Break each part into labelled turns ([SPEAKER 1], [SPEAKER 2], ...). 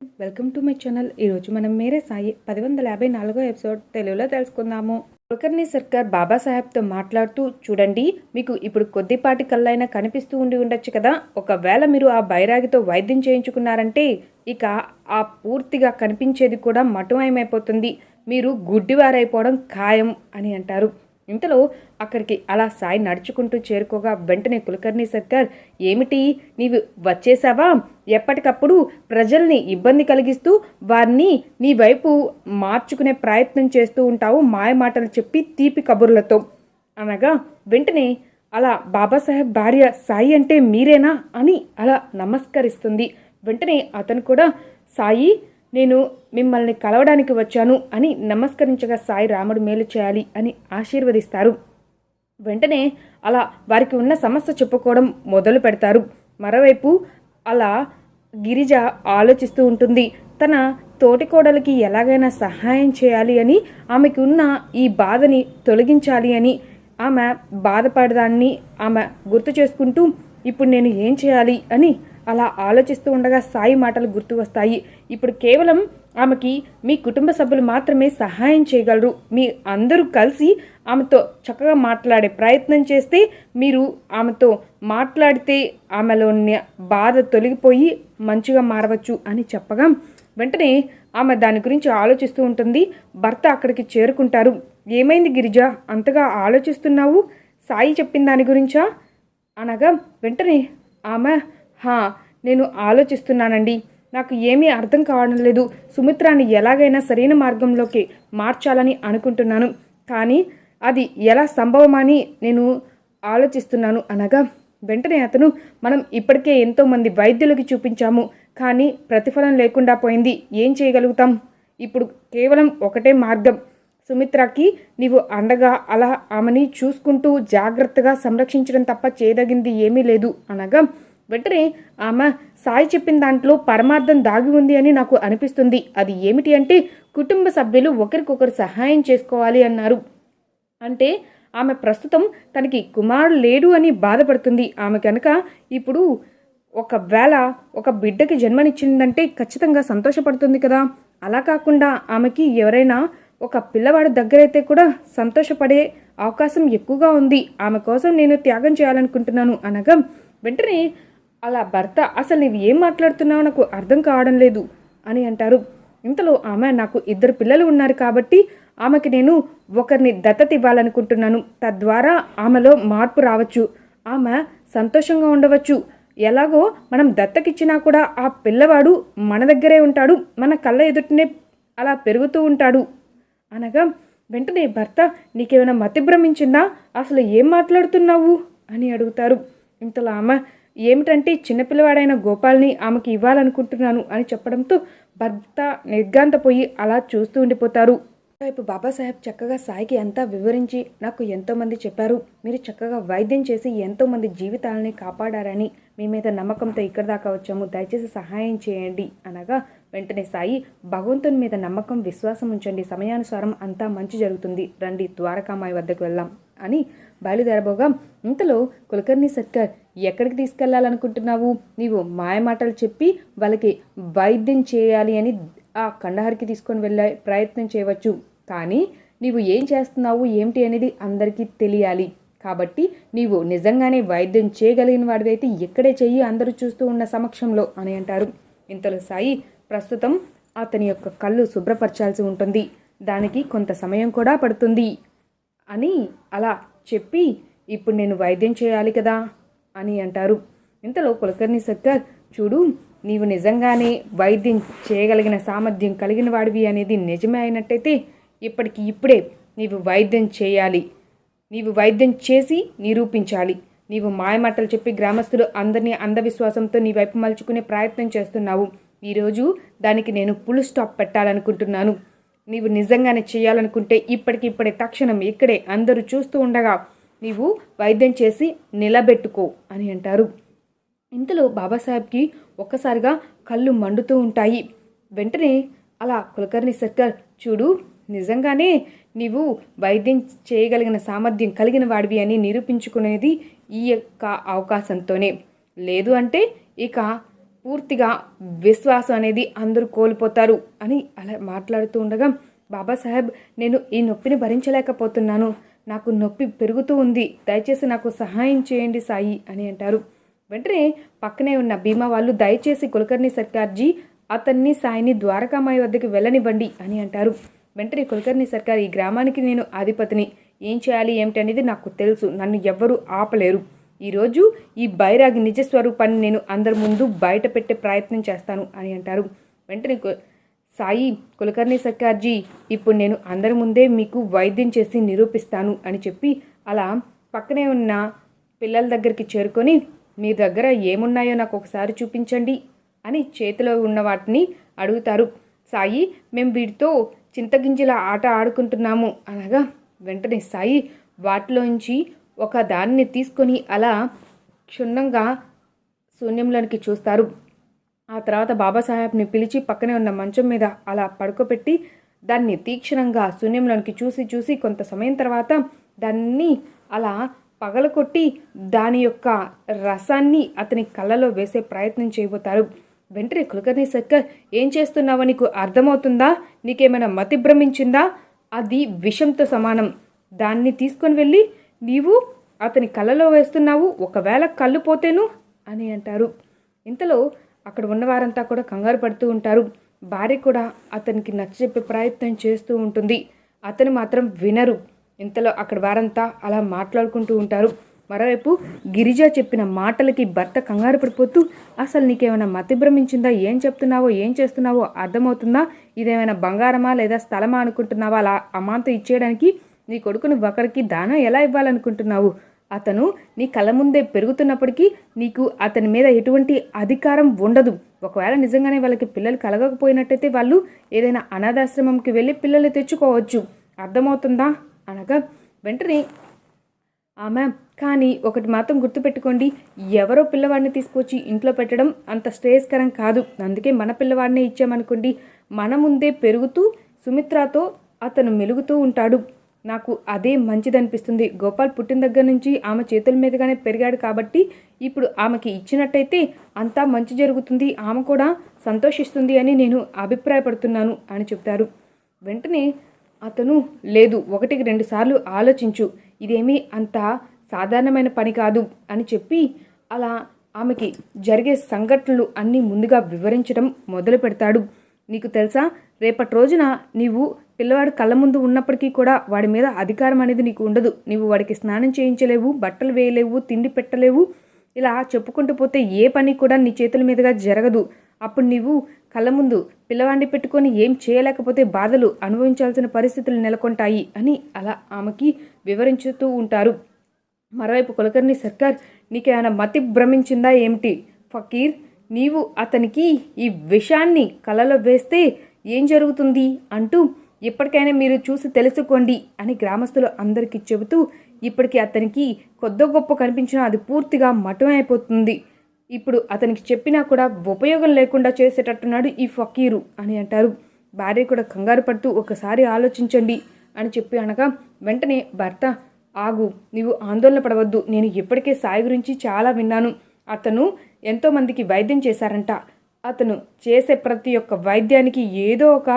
[SPEAKER 1] Welcome to my channel. ఈరోజు మనం మేరే సాయి పది వందల యాభై నాలుగో ఎపిసోడ్ తెలుగులో తెలుసుకుందాము. కులకర్ణి సర్కార్ బాబాసాహెబ్తో మాట్లాడుతూ చూడండి మీకు ఇప్పుడు కొద్దిపాటి కళ్ళైనా కనిపిస్తూ ఉండి ఉండొచ్చు కదా. ఒకవేళ మీరు ఆ బైరాగితో వైద్యం చేయించుకున్నారంటే ఇక ఆ పూర్తిగా కనిపించేది కూడా మటుమయమైపోతుంది. మీరు గుడ్డివారైపోవడం ఖాయం అని అంటారు. ఇంతలో అక్కడికి అలా సాయి నడుచుకుంటూ చేరుకోగా వెంటనే కులకర్ణి సర్కార్ ఏమిటి? నీవు వచ్చేసావా? ఎప్పటికప్పుడు ప్రజల్ని ఇబ్బంది కలిగిస్తూ వారిని నీ వైపు మార్చుకునే ప్రయత్నం చేస్తూ ఉంటావు మాయ మాటలు చెప్పి తీపి కబుర్లతో. అనగా వెంటనే అలా బాబాసాహెబ్ భార్య సాయి అంటే మీరేనా? అని అలా నమస్కరిస్తుంది. వెంటనే అతను కూడా సాయి నేను మిమ్మల్ని కలవడానికి వచ్చాను అని నమస్కరించగా సాయి రాముడు మేలు చేయాలి అని ఆశీర్వదిస్తారు. వెంటనే అలా వారికి ఉన్న సమస్య చెప్పుకోవడం మొదలు పెడతారు. మరోవైపు అలా గిరిజ ఆలోచిస్తూ ఉంటుంది. తన తోటికోడలికి ఎలాగైనా సహాయం చేయాలి అని ఆమెకు ఉన్న ఈ బాధని తొలగించాలి అని ఆమె బాధపడదాన్ని ఆమె గుర్తు చేసుకుంటూ ఇప్పుడు నేను ఏం చేయాలి? అని అలా ఆలోచిస్తూ ఉండగా సాయి మాటలు గుర్తు వస్తాయి. ఇప్పుడు కేవలం ఆమెకి మీ కుటుంబ సభ్యులు మాత్రమే సహాయం చేయగలరు. మీ అందరూ కలిసి ఆమెతో చక్కగా మాట్లాడే ప్రయత్నం చేస్తే మీరు ఆమెతో మాట్లాడితే ఆమెలోని బాధ తొలగిపోయి మంచిగా మారవచ్చు అని చెప్పగా వెంటనే ఆమె దాని గురించి ఆలోచిస్తూ ఉంటుంది. భర్త అక్కడికి చేరుకుంటారు. ఏమైంది గిరిజ? అంతగా ఆలోచిస్తున్నావు? సాయి చెప్పిన దాని గురించా? అనగా వెంటనే ఆమె హా నేను ఆలోచిస్తున్నానండి. నాకు ఏమీ అర్థం కావడం లేదు. సుమిత్రాని ఎలాగైనా సరైన మార్గంలోకి మార్చాలని అనుకుంటున్నాను. కానీ అది ఎలా సంభవమని నేను ఆలోచిస్తున్నాను అనగా వెంటనే అతను మనం ఇప్పటికే ఎంతోమంది వైద్యులకి చూపించాము. కానీ ప్రతిఫలం లేకుండా పోయింది. ఏం చేయగలుగుతాం? ఇప్పుడు కేవలం ఒకటే మార్గం. సుమిత్రకి నీవు అండగా అలా ఆమెని చూసుకుంటూ జాగ్రత్తగా సంరక్షించడం తప్ప చేయదగింది ఏమీ లేదు అనగా వెంటనే ఆమె సాయి చెప్పిన దాంట్లో పరమార్థం దాగి ఉంది అని నాకు అనిపిస్తుంది. అది ఏమిటి అంటే కుటుంబ సభ్యులు ఒకరికొకరు సహాయం చేసుకోవాలి అన్నారు. అంటే ఆమె ప్రస్తుతం తనకి కుమారుడు లేడు అని బాధపడుతుంది. ఆమె కనుక ఇప్పుడు ఒకవేళ ఒక బిడ్డకి జన్మనిచ్చిందంటే ఖచ్చితంగా సంతోషపడుతుంది కదా. అలా కాకుండా ఆమెకి ఎవరైనా ఒక పిల్లవాడి దగ్గరైతే కూడా సంతోషపడే అవకాశం ఎక్కువగా ఉంది. ఆమె కోసం నేను త్యాగం చేయాలనుకుంటున్నాను అనగా వెంటనే అలా భర్త అసలు నీవు ఏం మాట్లాడుతున్నావో నాకు అర్థం కావడం లేదు అని అంటారు. ఇంతలో ఆమె నాకు ఇద్దరు పిల్లలు ఉన్నారు కాబట్టి ఆమెకి నేను ఒకరిని దత్తత ఇవ్వాలనుకుంటున్నాను తద్వారా ఆమెలో మార్పు రావచ్చు. ఆమె సంతోషంగా ఉండవచ్చు. ఎలాగో మనం దత్తకిచ్చినా కూడా ఆ పిల్లవాడు మన దగ్గరే ఉంటాడు. మన కళ్ళ ఎదుటనే అలా పెరుగుతూ ఉంటాడు. అనగా వెంటనే భర్త నీకేమైనా మతిభ్రమించిందా అసలు ఏం మాట్లాడుతున్నావు? అని అడుగుతారు. ఇంతలో ఆమె ఏమిటంటే చిన్నపిల్లవాడైన గోపాల్ని ఆమెకి ఇవ్వాలనుకుంటున్నాను అని చెప్పడంతో భర్త నిర్గాంతపోయి అలా చూస్తూ ఉండిపోతారు. వైపు బాబాసాహెబ్ చక్కగా సాయికి అంతా వివరించి నాకు ఎంతోమంది చెప్పారు. మీరు చక్కగా వైద్యం చేసి ఎంతోమంది జీవితాలని కాపాడారని మీ మీద నమ్మకంతో ఇక్కడి దాకా వచ్చాము. దయచేసి సహాయం చేయండి అనగా వెంటనే సాయి భగవంతుని మీద నమ్మకం విశ్వాసం ఉంచండి. సమయానుసారం అంతా మంచి జరుగుతుంది. రండి ద్వారకామాయి వద్దకు వెళ్దాం. అని బయలుదేరబోగా ఇంతలో కులకర్ణి సర్కార్ ఎక్కడికి తీసుకెళ్ళాలనుకుంటున్నావు? నీవు మాయమాటలు చెప్పి వాళ్ళకి వైద్యం చేయాలి అని ఆ కండహారికి తీసుకొని వెళ్ళే ప్రయత్నం చేయవచ్చు. కానీ నీవు ఏం చేస్తున్నావు? ఏమిటి అనేది అందరికీ తెలియాలి. కాబట్టి నీవు నిజంగానే వైద్యం చేయగలిగిన వాడివైతే ఇక్కడే చెయ్యి అందరూ చూస్తూ ఉన్న సమక్షంలో అని అంటారు. ఇంతలో సాయి ప్రస్తుతం అతని యొక్క కళ్ళు శుభ్రపరచాల్సి ఉంటుంది. దానికి కొంత సమయం కూడా పడుతుంది. అని అలా చెప్పి ఇప్పుడు నేను వైద్యం చేయాలి కదా అని అంటారు. ఇంతలో కులకర్ణి సర్కార్ చూడు నీవు నిజంగానే వైద్యం చేయగలిగిన సామర్థ్యం కలిగిన వాడివి అనేది నిజమే అయినట్టయితే ఇప్పటికి ఇప్పుడే నీవు వైద్యం చేయాలి. నీవు వైద్యం చేసి నిరూపించాలి. నీవు మాయమాటలు చెప్పి గ్రామస్తులు అందరినీ అంధవిశ్వాసంతో నీ వైపు మలుచుకునే ప్రయత్నం చేస్తున్నావు. ఈరోజు దానికి నేను పులు స్టాప్ పెట్టాలనుకుంటున్నాను. నీవు నిజంగానే చేయాలనుకుంటే ఇప్పటికిప్పుడే తక్షణం ఇక్కడే అందరూ చూస్తూ ఉండగా నీవు వైద్యం చేసి నిలబెట్టుకో అని అంటారు. ఇంతలో బాబాసాహెబ్కి ఒక్కసారిగా కళ్ళు మండుతూ ఉంటాయి. వెంటనే అలా కులకర్ణి సర్కార్ చూడు నిజంగానే నీవు వైద్యం చేయగలిగిన సామర్థ్యం కలిగిన వాడివి అని నిరూపించుకునేది ఈ యొక్క అవకాశంతోనే. లేదు అంటే ఇక పూర్తిగా విశ్వాసం అనేది అందరూ కోల్పోతారు అని అలా మాట్లాడుతూ ఉండగా బాబాసాహెబ్ నేను ఈ నొప్పిని భరించలేకపోతున్నాను. నాకు నొప్పి పెరుగుతూ ఉంది. దయచేసి నాకు సహాయం చేయండి సాయి అని అంటారు. వెంటనే పక్కనే ఉన్న భీమా వాళ్ళు దయచేసి కులకర్ణి సర్కార్జీ అతన్ని సాయిని ద్వారకామాయి వద్దకు వెళ్ళనివ్వండి అని అంటారు. వెంటనే కులకర్ణి సర్కార్ ఈ గ్రామానికి నేను అధిపతిని. ఏం చేయాలి? ఏమిటనేది నాకు తెలుసు. నన్ను ఎవ్వరూ ఆపలేరు. ఈరోజు ఈ బైరాగి నిజ స్వరూపాన్ని నేను అందరి ముందు బయట పెట్టే ప్రయత్నం చేస్తాను అని అంటారు. వెంటనే సాయి కులకర్ణి సర్కార్జీ ఇప్పుడు నేను అందరి ముందే మీకు వైద్యం చేసి నిరూపిస్తాను అని చెప్పి అలా పక్కనే ఉన్న పిల్లల దగ్గరికి చేరుకొని మీ దగ్గర ఏమున్నాయో నాకు ఒకసారి చూపించండి అని చేతిలో ఉన్న వాటిని అడుగుతారు. సాయి మేము వీటితో చింతగింజల ఆట ఆడుకుంటున్నాము అనగా వెంటనే సాయి వాటిలోంచి ఒక దానిని తీసుకొని అలా క్షుణ్ణంగా శూన్యంలోనికి చూస్తారు. ఆ తర్వాత బాబాసాహెబ్ని పిలిచి పక్కనే ఉన్న మంచం మీద అలా పడుకోబెట్టి దాన్ని తీక్షణంగా శూన్యంలోనికి చూసి చూసి కొంత సమయం తర్వాత దాన్ని అలా పగలకొట్టి దాని యొక్క రసాన్ని అతని కళ్ళలో వేసే ప్రయత్నం చేయబోతారు. వెంటనే కులకర్ణి సర్కర్ ఏం చేస్తున్నావో నీకు అర్థమవుతుందా? నీకేమైనా మతిభ్రమించిందా అది విషంతో సమానం. దాన్ని తీసుకొని వెళ్ళి నీవు అతని కళ్ళలో వేస్తున్నావు ఒకవేళ కళ్ళు పోతేను అని అంటారు. ఇంతలో అక్కడ ఉన్నవారంతా కూడా కంగారు పడుతూ ఉంటారు. భార్య కూడా అతనికి నచ్చజెప్పే ప్రయత్నం చేస్తూ ఉంటుంది. అతను మాత్రం వినరు. ఇంతలో అక్కడ వారంతా అలా మాట్లాడుకుంటూ ఉంటారు. మరోవైపు గిరిజ చెప్పిన మాటలకి భర్త కంగారు పడిపోతూ అసలు నీకేమైనా మతిభ్రమించిందా? ఏం చెప్తున్నావో? ఏం చేస్తున్నావో? అర్థమవుతుందా? ఇదేమైనా బంగారమా లేదా స్థలమా అనుకుంటున్నావా? అలా అమాంతం ఇచ్చేయడానికి నీ కొడుకుని ఒకరికి దానం ఎలా ఇవ్వాలనుకుంటున్నావు? అతను నీ కళ్ళ ముందే పెరుగుతున్నప్పటికీ నీకు అతని మీద ఎటువంటి అధికారం ఉండదు. ఒకవేళ నిజంగానే వాళ్ళకి పిల్లలు కలగకపోయినట్టయితే వాళ్ళు ఏదైనా అనాథాశ్రమంకి వెళ్ళి పిల్లల్ని తెచ్చుకోవచ్చు. అర్థమవుతుందా? అనగా వెంటనే ఆమె కానీ ఒకటి మాత్రం గుర్తుపెట్టుకోండి. ఎవరో పిల్లవాడిని తీసుకొచ్చి ఇంట్లో పెట్టడం అంత శ్రేయస్కరం కాదు. అందుకే మన పిల్లవాడినే ఇచ్చామనుకోండి. మన ముందే పెరుగుతూ సుమిత్రతో అతను మెలుగుతూ ఉంటాడు. నాకు అదే మంచిదనిపిస్తుంది. గోపాల్ పుట్టిన దగ్గర నుంచి ఆమె చేతుల మీదుగానే పెరిగాడు కాబట్టి ఇప్పుడు ఆమెకి ఇచ్చినట్టయితే అంతా మంచి జరుగుతుంది. ఆమె కూడా సంతోషిస్తుంది అని నేను అభిప్రాయపడుతున్నాను అని చెప్తారు. వెంటనే అతను లేదు ఒకటికి రెండు సార్లు ఆలోచించు. ఇదేమీ అంత సాధారణమైన పని కాదు అని చెప్పి అలా ఆమెకి జరిగే సంఘటనలు అన్నీ ముందుగా వివరించడం మొదలు పెడతాడు నీకు తెలుసా? రేపటి రోజున నీవు పిల్లవాడు కళ్ళ ముందు ఉన్నప్పటికీ కూడా వాడి మీద అధికారం అనేది నీకు ఉండదు. నీవు వాడికి స్నానం చేయించలేవు బట్టలు వేయలేవు తిండి పెట్టలేవు. ఇలా చెప్పుకుంటూ పోతే ఏ పని కూడా నీ చేతుల మీదుగా జరగదు. అప్పుడు నీవు కళ్ళ ముందు పిల్లవాడిని పెట్టుకొని ఏం చేయలేకపోతే బాధలు అనుభవించాల్సిన పరిస్థితులు నెలకొంటాయి అని అలా ఆమెకి వివరించుతూ ఉంటారు. మరోవైపు కులకర్ణి సర్కార్ నీకేమైనా మతి భ్రమించిందా ఏమిటి? ఫకీర్ నీవు అతనికి ఈ విషాన్ని కలలో వేస్తే ఏం జరుగుతుంది అంటూ ఇప్పటికైనా మీరు చూసి తెలుసుకోండి అని గ్రామస్తులు అందరికీ చెబుతూ ఇప్పటికి అతనికి కొద్ద గొప్ప కనిపించినా అది పూర్తిగా మఠం అయిపోతుంది ఇప్పుడు అతనికి చెప్పినా కూడా ఉపయోగం లేకుండా చేసేటట్టున్నాడు ఈ ఫకీరు అని అంటారు. భార్య కూడా కంగారు పడుతూ ఒకసారి ఆలోచించండి అని చెప్పి అనగా వెంటనే భర్త ఆగు నీవు ఆందోళన పడవద్దు. నేను ఇప్పటికే సాయి గురించి చాలా విన్నాను. అతను ఎంతోమందికి వైద్యం చేశారంట. అతను చేసే ప్రతి ఒక్క వైద్యానికి ఏదో ఒక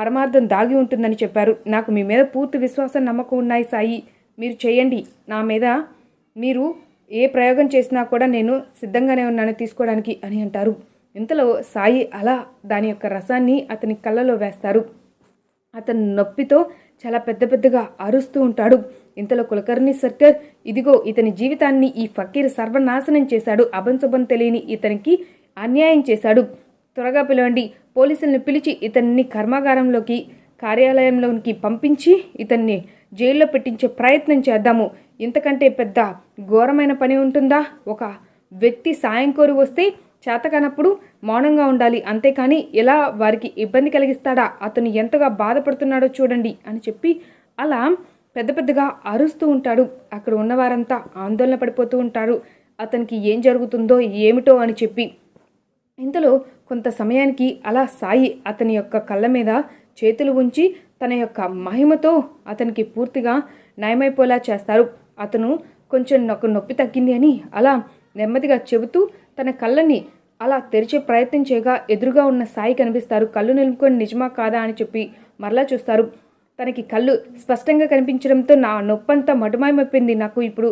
[SPEAKER 1] పరమార్థం దాగి ఉంటుందని చెప్పారు. నాకు మీ మీద పూర్తి విశ్వాసం నమ్మకం ఉన్నాయి సాయి. మీరు చేయండి. నా మీద మీరు ఏ ప్రయోగం చేసినా కూడా నేను సిద్ధంగానే ఉన్నాను తీసుకోవడానికి అని అంటారు. ఇంతలో సాయి అలా దాని యొక్క రసాన్ని అతని కళ్ళలో వేస్తారు. అతను నొప్పితో చాలా పెద్ద పెద్దగా అరుస్తూ ఉంటాడు. ఇంతలో కులకర్ణి సర్కర్ ఇదిగో ఇతని జీవితాన్ని ఈ ఫకీర్ సర్వనాశనం చేశాడు. అభంశుభం తెలియని ఇతనికి అన్యాయం చేశాడు. త్వరగా పిలవండి. పోలీసుల్ని పిలిచి ఇతన్ని కర్మాగారంలోకి కార్యాలయంలోకి పంపించి ఇతన్ని జైల్లో పెట్టించే ప్రయత్నం చేద్దాము. ఇంతకంటే పెద్ద ఘోరమైన పని ఉంటుందా? ఒక వ్యక్తి సాయం కోరి వస్తే చేతకానప్పుడు మౌనంగా ఉండాలి. అంతేకాని ఎలా వారికి ఇబ్బంది కలిగిస్తాడా? అతను ఎంతగా బాధపడుతున్నాడో చూడండి అని చెప్పి అలా పెద్ద పెద్దగా అరుస్తూ ఉంటాడు. అక్కడ ఉన్నవారంతా ఆందోళన పడిపోతూ ఉంటారు. అతనికి ఏం జరుగుతుందో ఏమిటో అని చెప్పి ఇంతలో కొంత సమయానికి అలా సాయి అతని యొక్క కళ్ళ మీద చేతులు ఉంచి తన యొక్క మహిమతో అతనికి పూర్తిగా నయమైపోయేలా చేస్తారు. అతను కొంచెం నాకు నొప్పి తగ్గింది అని అలా నెమ్మదిగా చెబుతూ తన కళ్ళని అలా తెరిచే ప్రయత్నం చేయగా ఎదురుగా ఉన్న సాయి కనిపిస్తారు. కళ్ళు నిలుపుకొని నిజమా కాదా అని చెప్పి మరలా చూస్తారు. తనకి కళ్ళు స్పష్టంగా కనిపించడంతో నా నొప్పంతా మటుమాయమైపోయింది. నాకు ఇప్పుడు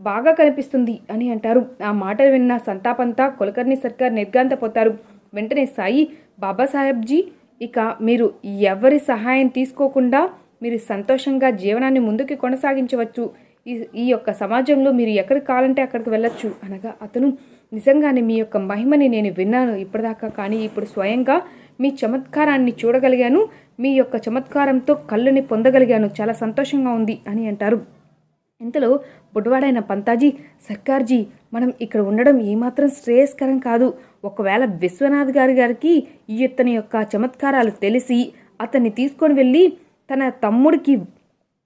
[SPEAKER 1] బాగా కనిపిస్తుంది అని అంటారు. ఆ మాటలు విన్న సంతాపంతా కులకర్ణి సర్కార్ నిర్గాంతపోతారు వెంటనే సాయి బాబాసాహెబ్జీ ఇక మీరు ఎవరి సహాయం తీసుకోకుండా మీరు సంతోషంగా జీవనాన్ని ముందుకు కొనసాగించవచ్చు. ఈ ఈ యొక్క సమాజంలో మీరు ఎక్కడికి కావాలంటే అక్కడికి వెళ్ళొచ్చు. అనగా అతను నిజంగానే మీ యొక్క మహిమని నేను విన్నాను ఇప్పటిదాకా కానీ ఇప్పుడు స్వయంగా మీ చమత్కారాన్ని చూడగలిగాను. మీ యొక్క చమత్కారంతో కళ్ళని పొందగలిగాను. చాలా సంతోషంగా ఉంది అని అంటారు. ఇంతలో బుడ్డవాడైన పంతాజీ సర్కార్జీ మనం ఇక్కడ ఉండడం ఏమాత్రం శ్రేయస్కరం కాదు. ఒకవేళ విశ్వనాథ్ గారి గారికి ఈ ఇతని యొక్క చమత్కారాలు తెలిసి అతన్ని తీసుకొని వెళ్ళి తన తమ్ముడికి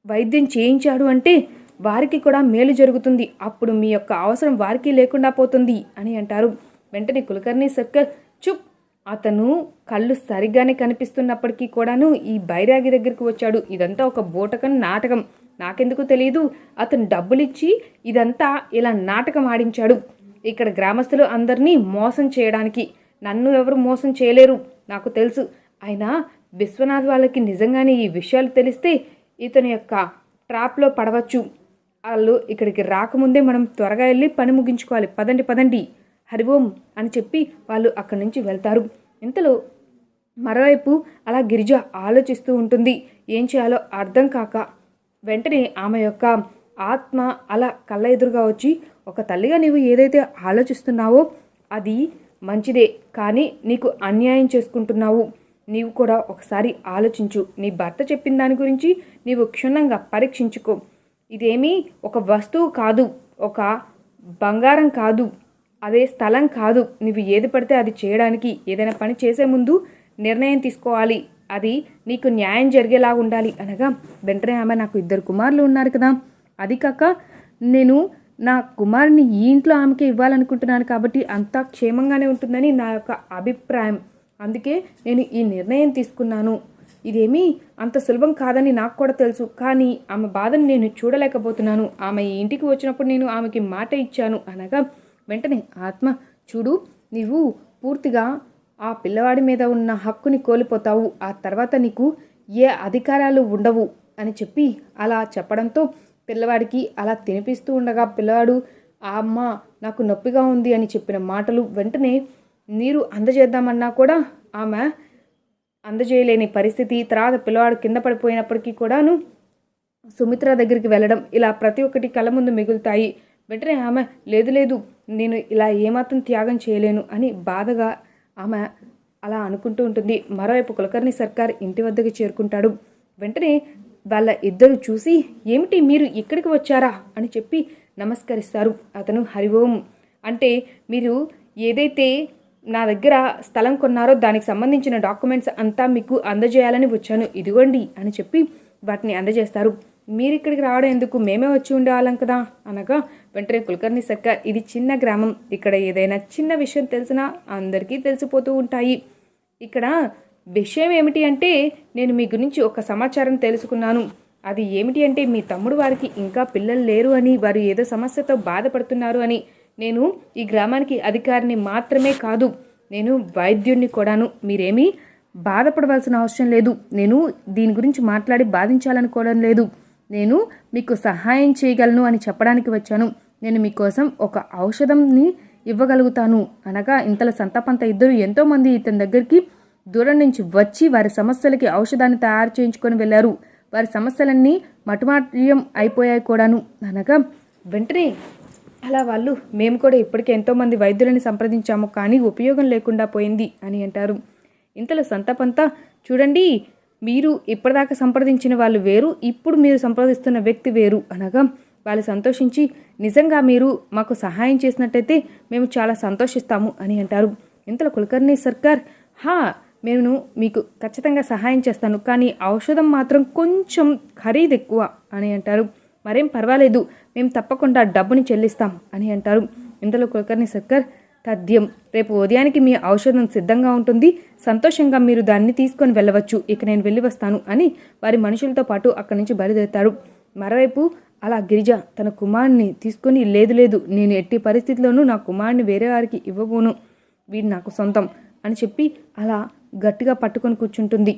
[SPEAKER 1] వైద్యం చేయించాడు అంటే వారికి కూడా మేలు జరుగుతుంది. అప్పుడు మీ యొక్క అవసరం వారికి లేకుండా పోతుంది అని అంటారు. వెంటనే కులకర్ణి సర్కర్ చుప్! అతను కళ్ళు సరిగ్గానే కనిపిస్తున్నప్పటికీ కూడాను ఈ బైరాగి దగ్గరికి వచ్చాడు. ఇదంతా ఒక బూటకం నాటకం. నాకెందుకు తెలియదు అతను డబ్బులిచ్చి ఇదంతా ఇలా నాటకం ఆడించాడు. ఇక్కడ గ్రామస్తులు అందరినీ మోసం చేయడానికి. నన్ను ఎవరు మోసం చేయలేరు. నాకు తెలుసు. అయినా విశ్వనాథ్ వాళ్ళకి నిజంగానే ఈ విషయాలు తెలిస్తే ఇతని యొక్క ట్రాప్లో పడవచ్చు. వాళ్ళు ఇక్కడికి రాకముందే మనం త్వరగా వెళ్ళి పని ముగించుకోవాలి. పదండి పదండి. హరి ఓం అని చెప్పి వాళ్ళు అక్కడి నుంచి వెళ్తారు. ఇంతలో మరోవైపు అలా గిరిజ ఆలోచిస్తూ ఉంటుంది. ఏం చేయాలో అర్థం కాక వెంటనే ఆమె యొక్క ఆత్మ అలా కళ్ళ ఎదురుగా వచ్చి ఒక తల్లిగా నీవు ఏదైతే ఆలోచిస్తున్నావో అది మంచిదే కానీ నీకు అన్యాయం చేసుకుంటున్నావు. నీవు కూడా ఒకసారి ఆలోచించు. నీ భర్త చెప్పిన దాని గురించి నీవు క్షుణ్ణంగా పరీక్షించుకో. ఇదేమీ ఒక వస్తువు కాదు ఒక బంగారం కాదు అదే స్థలం కాదు. నువ్వు ఏది పడితే అది చేయడానికి ఏదైనా పని చేసే ముందు నిర్ణయం తీసుకోవాలి. అది నీకు న్యాయం జరిగేలా ఉండాలి. అనగా వెంటనే ఆమె నాకు ఇద్దరు కుమారులు ఉన్నారు కదా. అది కాక నేను నా కుమారుని ఈ ఇంట్లో ఆమెకి ఇవ్వాలనుకుంటున్నాను కాబట్టి అంతా క్షేమంగానే ఉంటుందని నా యొక్క అభిప్రాయం. అందుకే నేను ఈ నిర్ణయం తీసుకున్నాను. ఇదేమీ అంత సులభం కాదని నాకు కూడా తెలుసు. కానీ ఆమె బాధను నేను చూడలేకపోతున్నాను. ఆమె ఈ ఇంటికి వచ్చినప్పుడు నేను ఆమెకి మాట ఇచ్చాను. అనగా వెంటనే ఆత్మ చూడు నీవు పూర్తిగా ఆ పిల్లవాడి మీద ఉన్న హక్కుని కోల్పోతావు. ఆ తర్వాత నీకు ఏ అధికారాలు ఉండవు అని చెప్పి అలా చెప్పడంతో పిల్లవాడికి అలా తినిపిస్తూ ఉండగా పిల్లవాడు ఆ అమ్మ నాకు నొప్పిగా ఉంది అని చెప్పిన మాటలు వెంటనే నీరు అందజేద్దామన్నా కూడా ఆమె అందజేయలేని పరిస్థితి. తర్వాత పిల్లవాడు కింద పడిపోయినప్పటికీ కూడాను సుమిత్ర దగ్గరికి వెళ్ళడం ఇలా ప్రతి ఒక్కటి కళ్ళ ముందు మిగులుతాయి. వెంటనే ఆమె లేదు లేదు నేను ఇలా ఏమాత్రం త్యాగం చేయలేను అని బాధగా ఆమె అలా అనుకుంటూ ఉంటుంది. మరోవైపు కులకర్ణి సర్కార్ ఇంటి వద్దకు చేరుకుంటాడు. వెంటనే వాళ్ళ ఇద్దరు చూసి ఏమిటి మీరు ఇక్కడికి వచ్చారా? అని చెప్పి నమస్కరిస్తారు. అతను హరి ఓం. అంటే మీరు ఏదైతే నా దగ్గర స్థలం కొన్నారో దానికి సంబంధించిన డాక్యుమెంట్స్ అంతా మీకు అందజేయాలని వచ్చాను. ఇదిగోండి అని చెప్పి వాటిని అందజేస్తారు. మీరు ఇక్కడికి రావడం ఎందుకు? మేమే వచ్చి ఉండేవాళ్ళం కదా? అనగా వెంటనే కులకర్ణి సర్కార్ ఇది చిన్న గ్రామం. ఇక్కడ ఏదైనా చిన్న విషయం తెలిసినా అందరికీ తెలిసిపోతూ ఉంటాయి. ఇక్కడ విషయం ఏమిటి అంటే నేను మీ గురించి ఒక సమాచారం తెలుసుకున్నాను. అది ఏమిటి అంటే మీ తమ్ముడు వారికి ఇంకా పిల్లలు లేరు అని వారు ఏదో సమస్యతో బాధపడుతున్నారు అని. నేను ఈ గ్రామానికి అధికారిని మాత్రమే కాదు నేను వైద్యుడిని కూడాను. మీరేమీ బాధపడవలసిన అవసరం లేదు. నేను దీని గురించి మాట్లాడి బాధించాలనుకోవడం లేదు. నేను మీకు సహాయం చేయగలను అని చెప్పడానికి వచ్చాను. నేను మీకోసం ఒక ఔషధంని ఇవ్వగలుగుతాను. అనగా ఇంతల సంతపంత ఇద్దరు ఎంతోమంది ఇతని దగ్గరికి దూరం నుంచి వచ్చి వారి సమస్యలకి ఔషధాన్ని తయారు చేయించుకొని వెళ్ళారు. వారి సమస్యలన్నీ మటుమాట్యం అయిపోయాయి కూడాను. అనగా వెంటనే అలా వాళ్ళు మేము కూడా ఇప్పటికే ఎంతోమంది వైద్యులని సంప్రదించాము కానీ ఉపయోగం లేకుండా పోయింది అని అంటారు. ఇంతలో సంతపంత చూడండి మీరు ఇప్పటిదాకా సంప్రదించిన వాళ్ళు వేరు ఇప్పుడు మీరు సంప్రదిస్తున్న వ్యక్తి వేరు అనగా వాళ్ళు సంతోషించి నిజంగా మీరు మాకు సహాయం చేసినట్టయితే మేము చాలా సంతోషిస్తాము అని అంటారు. ఇంతలో కులకర్ణి సర్కార్ హా నేను మీకు ఖచ్చితంగా సహాయం చేస్తాను కానీ ఔషధం మాత్రం కొంచెం ఖరీదు ఎక్కువ అని అంటారు. మరేం పర్వాలేదు మేము తప్పకుండా డబ్బుని చెల్లిస్తాం అని అంటారు. ఇంతలో కులకర్ణి సర్కార్ తథ్యం. రేపు ఉదయానికి మీ ఔషధం సిద్ధంగా ఉంటుంది. సంతోషంగా మీరు దాన్ని తీసుకొని వెళ్ళవచ్చు. ఇక నేను వెళ్ళి వస్తాను అని వారి మనుషులతో పాటు అక్కడి నుంచి బయలుదేరుతాడు. మరోవైపు అలా గిరిజ తన కుమారుని తీసుకొని లేదు లేదు నేను ఎట్టి పరిస్థితిలోనూ నా కుమారుని వేరే వారికి ఇవ్వబోను. వీడు నాకు సొంతం అని చెప్పి అలా గట్టిగా పట్టుకొని కూర్చుంటుంది.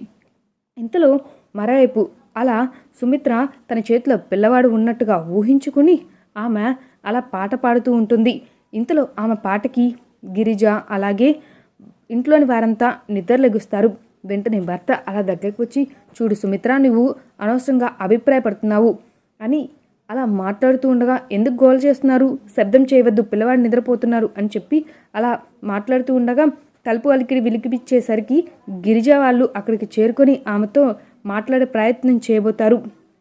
[SPEAKER 1] ఇంతలో మరోవైపు అలా సుమిత్ర తన చేతిలో పిల్లవాడు ఉన్నట్టుగా ఊహించుకుని ఆమె అలా పాట పాడుతూ ఉంటుంది. ఇంతలో ఆమె పాటకి గిరిజ అలాగే ఇంట్లోని వారంతా నిద్రలెగుస్తారు వెంటనే భర్త అలా దగ్గరికి వచ్చి చూడు సుమిత్ర నువ్వు అనవసరంగా అభిప్రాయపడుతున్నావు అని అలా మాట్లాడుతూ ఉండగా ఎందుకు గోల్ చేస్తున్నారు? శబ్దం చేయవద్దు పిల్లవాడు నిద్రపోతున్నారు అని చెప్పి అలా మాట్లాడుతూ ఉండగా తలుపు అలికిడి విలికిపిచ్చేసరికి గిరిజ వాళ్ళు అక్కడికి చేరుకొని ఆమెతో మాట్లాడే ప్రయత్నం చేయబోతారు.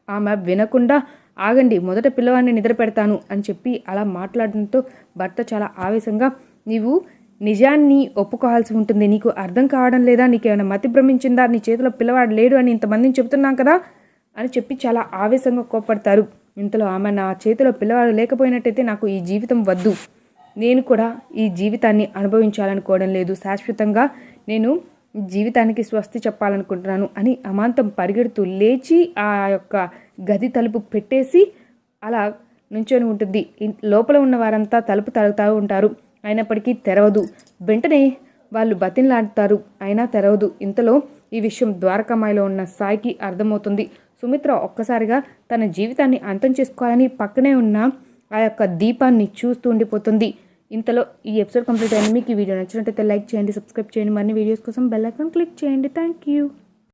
[SPEAKER 1] ఆమె వినకుండా ఆగండి మొదట పిల్లవాడిని నిద్ర పెడతాను అని చెప్పి అలా మాట్లాడడంతో భర్త చాలా ఆవేశంగా నీవు నిజాన్ని ఒప్పుకోవాల్సి ఉంటుంది నీకు అర్థం కావడం లేదా నీకేమైనా మతి భ్రమించిందా నీ చేతిలో పిల్లవాడు లేడు అని ఇంతమందిని చెబుతున్నాం కదా? అని చెప్పి చాలా ఆవేశంగా కోప్పడతారు. ఇంతలో ఆమె నా చేతిలో పిల్లవాడు లేకపోయినట్టయితే నాకు ఈ జీవితం వద్దు. నేను కూడా ఈ జీవితాన్ని అనుభవించాలనుకోవడం లేదు. శాశ్వతంగా నేను జీవితానికి స్వస్తి చెప్పాలనుకుంటున్నాను అని అమాంతం పరిగెడుతూ లేచి ఆ యొక్క గది తలుపు పెట్టేసి అలా నుంచొని ఉంటుంది. లోపల ఉన్న వారంతా తలుపు తలుగుతూ ఉంటారు. అయినప్పటికీ తెరవదు. వెంటనే వాళ్ళు బతిన్లాడతారు అయినా తెరవదు. ఇంతలో ఈ విషయం ద్వారకామాయిలో ఉన్న సాయికి అర్థమవుతుంది. సుమిత్ర ఒక్కసారిగా తన జీవితాన్ని అంతం చేసుకోవాలని పక్కనే ఉన్న ఆ యొక్క దీపాన్ని చూస్తూ ఉండిపోతుంది. ఇంతలో ఈ ఎపిసోడ్ కంప్లీట్ అయింది. మీకు ఈ వీడియో నచ్చినట్టయితే లైక్ చేయండి సబ్స్క్రైబ్ చేయండి. మరిన్ని వీడియోస్ కోసం బెల్ ఐకాన్ క్లిక్ చేయండి. Thank you.